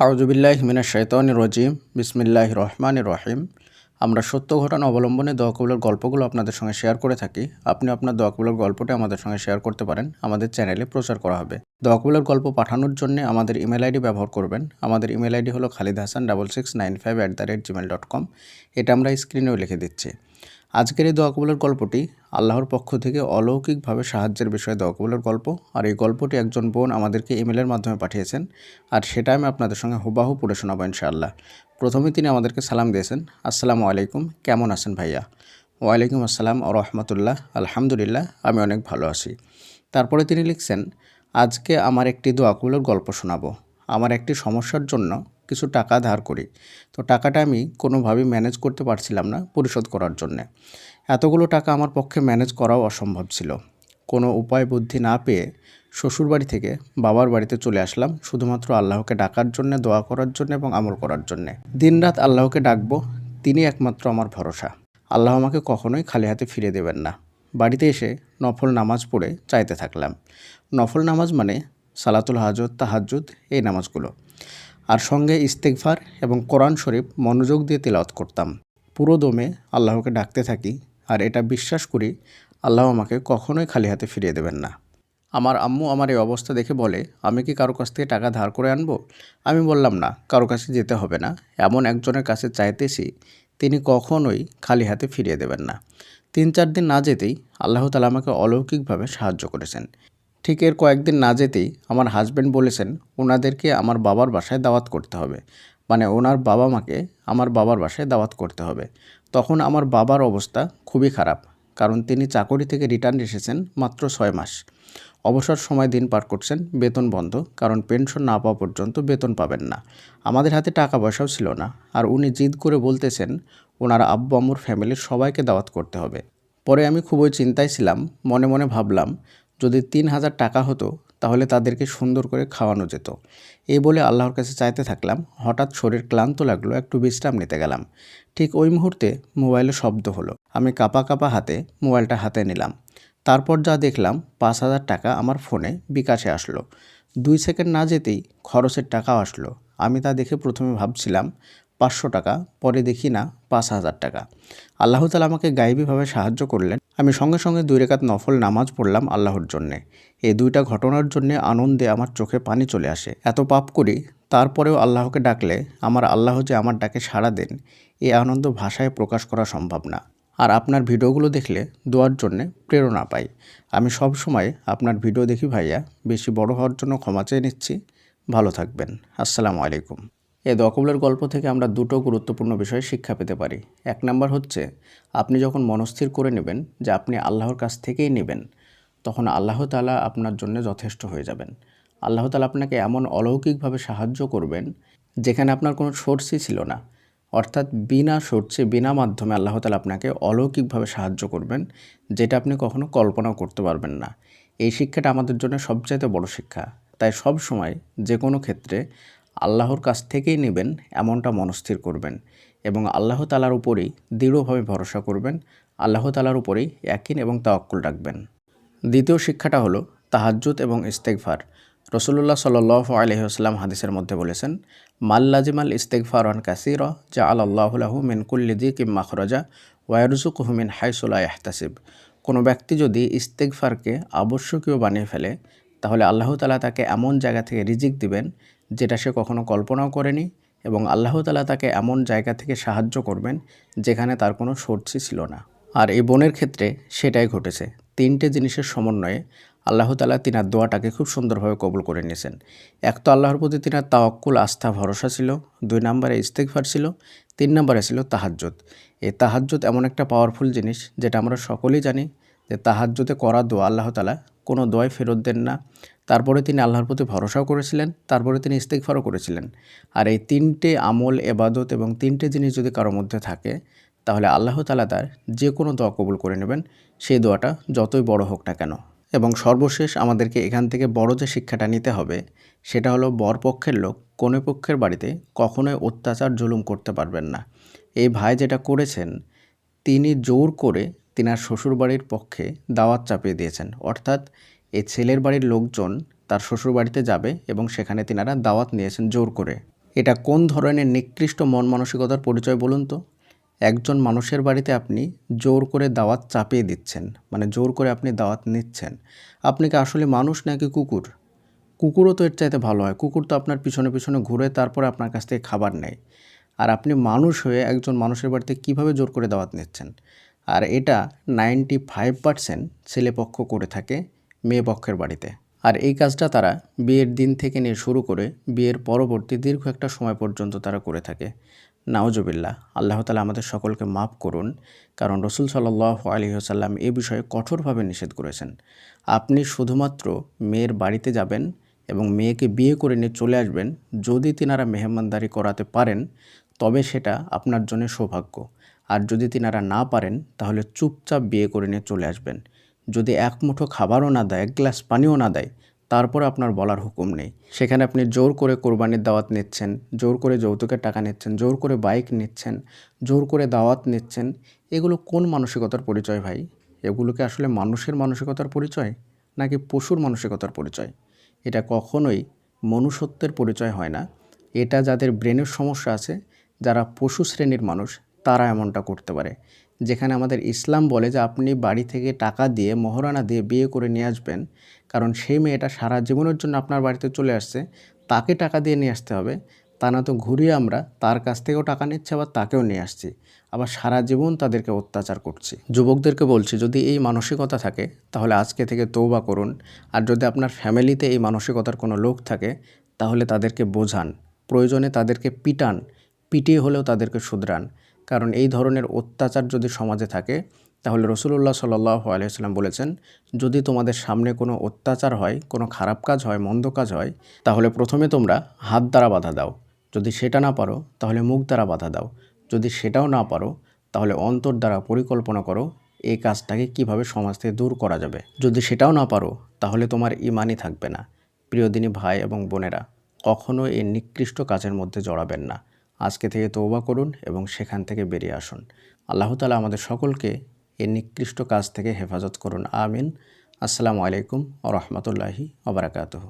আউজুবিল্লাহ মিনা শৈতান রজিম। বিসমিল্লাহ রহমান রহিম। আমরা সত্য ঘটনা অবলম্বনে দোয়া কবুলের গল্পগুলো আপনাদের সঙ্গে শেয়ার করে থাকি। আপনি আপনার দোয়া কবুলের গল্পটি আমাদের সঙ্গে শেয়ার করতে পারেন। আমাদের চ্যানেলে প্রচার করা হবে। দোয়া কবুলের গল্প পাঠানোর জন্য আমাদের ইমেল আইডি ব্যবহার করবেন। আমাদের ইমেল আইডি হলো Khalid Hasan double six nine five at the rate Gmail dot com এটা আমরা স্ক্রিনেও লিখে দিচ্ছি। আজকের এই দোয়া কবুলের গল্পটি আল্লাহর পক্ষ থেকে অলৌকিকভাবে সাহায্যের বিষয়ে দোয়া কবুলের গল্প। আর এই গল্পটি একজন বোন আমাদেরকে ইমেলের মাধ্যমে পাঠিয়েছেন। আর সেটা আমি আপনাদের সঙ্গে হুবাহু পড়ে শোনাবো ইনশাআল্লাহ। প্রথমে তিনি আমাদেরকে সালাম দিয়েছেন। আসসালামু আলাইকুম, কেমন আছেন ভাইয়া? ওয়ালাইকুম আসসালাম ও রহমতুল্লাহ, আলহামদুলিল্লাহ, আমি অনেক ভালো আছি। তারপরে তিনি লিখছেন, আজকে আমার একটি দোয়া কবুলের গল্প শোনাবো। আমার একটি সমস্যার জন্য কিছু টাকা ধার করি। তো টাকাটা আমি কোনোভাবেই ম্যানেজ করতে পারছিলাম না পরিশোধ করার জন্যে। এতগুলো টাকা আমার পক্ষে ম্যানেজ করাও অসম্ভব ছিল। কোনো উপায় বুদ্ধি না পেয়ে শ্বশুরবাড়ি থেকে বাবার বাড়িতে চলে আসলাম শুধুমাত্র আল্লাহকে ডাকার জন্যে, দোয়া করার জন্য এবং আমল করার জন্যে। দিনরাত আল্লাহকে ডাকবো, তিনি একমাত্র আমার ভরসা। আল্লাহ আমাকে কখনোই খালি হাতে ফিরে দেবেন না। বাড়িতে এসে নফল নামাজ পড়ে চাইতে থাকলাম। নফল নামাজ মানে সালাতুল হাজত তাহাজুদ এই নামাজগুলো। আর সঙ্গে ইস্তেকফার এবং কোরআন শরীফ মনোযোগ দিয়ে তেলাওয়াত করতাম। পুরো দমে আল্লাহকে ডাকতে থাকি আর এটা বিশ্বাস করি আল্লাহ আমাকে কখনোই খালি হাতে ফিরিয়ে দেবেন না। আমার আম্মু আমার এই অবস্থা দেখে বলে, আমি কি কারও কাছ থেকে টাকা ধার করে আনব? আমি বললাম, না, কারও কাছে যেতে হবে না। এমন একজনের কাছে চাইতেছি, তিনি কখনোই খালি হাতে ফিরিয়ে দেবেন না। তিন চার দিন না যেতেই আল্লাহ তালা আমাকে অলৌকিকভাবে সাহায্য করেছেন। ঠিক এর কয়েকদিন না যেতেই আমার হাজব্যান্ড বলেছেন, ওনাদেরকে আমার বাবার বাসায় দাওয়াত করতে হবে। মানে ওনার বাবা মাকে আমার বাবার বাসায় দাওয়াত করতে হবে। তখন আমার বাবার অবস্থা খুবই খারাপ, কারণ তিনি চাকরি থেকে রিটার্ন এসেছেন মাত্র ছয় মাস। অবসর সময় দিন পার করছেন, বেতন বন্ধ, কারণ পেনশন না পাওয়া পর্যন্ত বেতন পাবেন না। আমাদের হাতে টাকা পয়সাও ছিল না, আর উনি জিদ করে বলতেছেন, ওনার আব্বু আম্মুর ফ্যামিলির সবাইকে দাওয়াত করতে হবে। পরে আমি খুবই চিন্তায় ছিলাম, মনে মনে ভাবলাম যদি তিন হাজার টাকা হতো, তাহলে তাদেরকে সুন্দর করে খাওয়ানো যেত। এই বলে আল্লাহর কাছে চাইতে থাকলাম, হঠাৎ শরীর ক্লান্ত লাগল, একটু বিশ্রাম নিতে গেলাম। ঠিক ওই মুহূর্তে মোবাইলে শব্দ হলো। আমি কাপা কাপা হাতে মোবাইলটা হাতে নিলাম। তারপর যা দেখলাম, পাঁচ হাজার টাকা আমার ফোনে বিকাশে আসলো। দুই সেকেন্ড না যেতেই খরচের টাকাও আসলো। আমি তা দেখে প্রথমে ভাবছিলাম, পাঁচশো টাকা, পরে দেখি না, পাঁচ হাজার টাকা। আল্লাহ তালা আমাকে গাইবীভাবে সাহায্য করলেন। আমি সঙ্গে সঙ্গে দুই রেখাত নফল নামাজ পড়লাম আল্লাহর জন্যে। এই দুইটা ঘটনার জন্যে আনন্দে আমার চোখে পানি চলে আসে। এত পাপ করি, তারপরেও আল্লাহকে ডাকলে আমার আল্লাহ যে আমার ডাকে সাড়া দেন এই আনন্দ ভাষায় প্রকাশ করা সম্ভব না। আর আপনার ভিডিওগুলো দেখলে দোয়ার জন্যে প্রেরণা পাই। আমি সব সময় আপনার ভিডিও দেখি ভাইয়া, বেশি বড় হওয়ার জন্য ক্ষমা চেয়ে নিচ্ছি। ভালো থাকবেন। আসসালামু আলাইকুম। এই দকবলের গল্প থেকে আমরা দুটো গুরুত্বপূর্ণ বিষয়ে শিক্ষা পেতে পারি। এক নম্বর হচ্ছে, আপনি যখন মনস্থির করে নেবেন যে আপনি আল্লাহর কাছ থেকেই নেবেন, তখন আল্লাহ তালা আপনার জন্য যথেষ্ট হয়ে যাবেন। আল্লাহ তালা আপনাকে এমন অলৌকিকভাবে সাহায্য করবেন যেখানে আপনার কোনো সোর্সই ছিল না। অর্থাৎ বিনা সোর্সে, বিনা মাধ্যমে আল্লাহ তালা আপনাকে অলৌকিকভাবে সাহায্য করবেন, যেটা আপনি কখনো কল্পনাও করতে পারবেন না। এই শিক্ষাটা আমাদের জন্য সবচাইতে বড় শিক্ষা। তাই সব সময় যে কোনো ক্ষেত্রে আল্লাহর কাছ থেকেই নেবেন, এমনটা মনস্থির করবেন এবং আল্লাহ তালার উপরেই দৃঢ়ভাবে ভরসা করবেন, আল্লাহ তালার উপরেই একিন এবং তাওয়াক্কুল রাখবেন। দ্বিতীয় শিক্ষাটা হলো তাহাজ্জুদ এবং ইস্তেকফার রসুল্লাহ সাল আলহিহাস্লাম হাদিসের মধ্যে বলেছেন মাল্লাজিমাল ইস্তেকফার ওয়ান কাসির যা আল্লাহু মিন কুল্লিদি কিম মাখরজা ওয়ারুজুক হুমিন হাইসুল্লাহ এহতাসিব কোনো ব্যক্তি যদি ইস্তেকফারকে আবশ্যকীয় বানিয়ে ফেলে তাহলে আল্লাহ তালা তাকে এমন জায়গা থেকে রিজিক দিবেন যেটা সে কখনো কল্পনাও করেনি এবং আল্লাহ তালা তাকে এমন জায়গা থেকে সাহায্য করবেন যেখানে তার কোনো সর্ষি ছিল না। আর এই বোনের ক্ষেত্রে সেটাই ঘটেছে। তিনটে জিনিসের সমন্বয়ে আল্লাহ তালা তিনার দোয়াটাকে খুব সুন্দরভাবে কবুল করে নিয়েছেন। এক তো আল্লাহর প্রতি তিনার তাওয়াক্কুল, আস্থা, ভরসা ছিল। দুই নম্বরে ইস্তেকফার ছিল। তিন নম্বরে ছিল তাহাজ্জুদ। এই তাহাজ্জুদ এমন একটা পাওয়ারফুল জিনিস যেটা আমরা সকলেই জানি যে তাহাজ্জুদে করা দোয়া আল্লাহ তালা, কোনো দোয়াই ফেরত দেন না। তারপরে তিনি আল্লাহর প্রতি ভরসাও করেছিলেন, তারপরে তিনি ইস্তেকফারও করেছিলেন। আর এই তিনটে আমল, এবাদত এবং তিনটে জিনিস যদি কারোর মধ্যে থাকে, তাহলে আল্লাহ তালা তার যে কোনো দোয়া কবুল করে নেবেন। সেই দোয়াটা যতই বড় হোক না কেন। এবং সর্বশেষ আমাদেরকে এখান থেকে বড় যে শিক্ষাটা নিতে হবে, সেটা হলো বরপক্ষের লোক কোনো পক্ষের বাড়িতে কখনোই অত্যাচার, জুলুম করতে পারবেন না। এই ভাই যেটা করেছেন, তিনি জোর করে তিনার শ্বশুরবাড়ির পক্ষে দাওয়াত চাপিয়ে দিয়েছেন। অর্থাৎ এই ছেলের বাড়ির লোকজন তার শ্বশুরবাড়িতে যাবে এবং সেখানে তিনারা দাওয়াত নিয়েছেন জোর করে। এটা কোন ধরনের নিকৃষ্ট মন মানসিকতার পরিচয় বলুন তো? একজন মানুষের বাড়িতে আপনি জোর করে দাওয়াত চাপিয়ে দিচ্ছেন মানে জোর করে আপনি দাওয়াত নিচ্ছেন। আপনি কি আসলে মানুষ নাকি কুকুর? কুকুরও তো এর চাইতে ভালো হয়। কুকুর তো আপনার পিছনে পিছনে ঘুরে তারপরে আপনার কাছ থেকে খাবার নেয়। আর আপনি মানুষ হয়ে একজন মানুষের বাড়িতে কীভাবে জোর করে দাওয়াত নিচ্ছেন? আর এটা নাইনটি ফাইভ পার্সেন্ট ছেলেপক্ষ করে থাকে মেয়ে পক্ষের বাড়িতে। আর এই কাজটা তারা বিয়ের দিন থেকে নিয়ে শুরু করে বিয়ের পরবর্তী দীর্ঘ একটা সময় পর্যন্ত তারা করে থাকে। নাওজবিল্লা আল্লাহ তালা আমাদের সকলকে মাফ করুন, কারণ রসুল সাল্লাহ আলহিহসাল্লাম এ বিষয়ে কঠোরভাবে নিষেধ করেছেন। আপনি শুধুমাত্র মেয়ের বাড়িতে যাবেন এবং মেয়েকে বিয়ে করে নিয়ে চলে আসবেন, যদি তিনারা মেহমানদারি করাতে পারেন, তবে সেটা আপনার জন্য সৌভাগ্য। আর যদি তিনারা না পারেন, তাহলে চুপচাপ বিয়ে করে নিয়ে চলে আসবেন। যদি এক মুঠো খাবারও না দেয়, এক গ্লাস পানিও না দেয়, তারপর আপনার বলার হুকুম নেই। সেখানে আপনি জোর করে কোরবানির দাওয়াত নিচ্ছেন, জোর করে যৌতুকের টাকা নিচ্ছেন, জোর করে বাইক নিচ্ছেন, জোর করে দাওয়াত নিচ্ছেন। এগুলো কোন মানসিকতার পরিচয় ভাই? এগুলোকে আসলে মানুষের মানসিকতার পরিচয়, নাকি পশুর মানসিকতার পরিচয়? এটা কখনোই মনুষ্যত্বের পরিচয় হয় না। এটা যাদের ব্রেনের সমস্যা আছে, যারা পশু শ্রেণির মানুষ তারা এমনটা করতে পারে। যেখানে আমাদের ইসলাম বলে যে আপনি বাড়ি থেকে টাকা দিয়ে, মহারানা দিয়ে বিয়ে করে নিয়ে আসবেন, কারণ সেই মেয়েটা সারা জীবনের জন্য আপনার বাড়িতে চলে আসছে, তাকে টাকা দিয়ে নিয়ে আসতে হবে। তা না তো ঘুরিয়ে আমরা তার কাছ থেকেও টাকা নিচ্ছে, আবার তাকেও নিয়ে আসছি। আবার সারা জীবন তাদেরকে অত্যাচার করছি। যুবকদেরকে বলছি, যদি এই মানসিকতা থাকে, তাহলে আজকে থেকে তৌবা করুন। আর যদি আপনার ফ্যামিলিতে এই মানসিকতার কোনো লোক থাকে, তাহলে তাদেরকে বোঝান। প্রয়োজনে তাদেরকে পিটান। পিটিয়ে হলেও তাদেরকে শুধরান। কারণ এই ধরনের অত্যাচার যদি সমাজে থাকে, তাহলে রসুল্লাহ সাল্লাহ আলিয়াল্লাম বলেছেন, যদি তোমাদের সামনে কোনো অত্যাচার হয়, কোনো খারাপ কাজ হয়, মন্দ কাজ হয়, তাহলে প্রথমে তোমরা হাত দ্বারা বাধা দাও। যদি সেটা না পারো, তাহলে মুখ দ্বারা বাধা দাও। যদি সেটাও না পারো, তাহলে অন্তর দ্বারা পরিকল্পনা করো এই কাজটাকে কীভাবে সমাজ থেকে দূর করা যাবে। যদি সেটাও না পারো, তাহলে তোমার ইমানই থাকবে না। প্রিয়দিনী ভাই এবং বোনেরা কখনো এই নিকৃষ্ট কাজের মধ্যে জড়াবেন না। আজকে থেকে তৌবা করুন এবং সেখান থেকে বেরিয়ে আসুন। আল্লাহ তালা আমাদের সকলকে এই নিকৃষ্ট কাজ থেকে হেফাজত করুন। আমিন। আসসালামু আলাইকুম ও রহমতুল্লাহি ওবরাকাতহ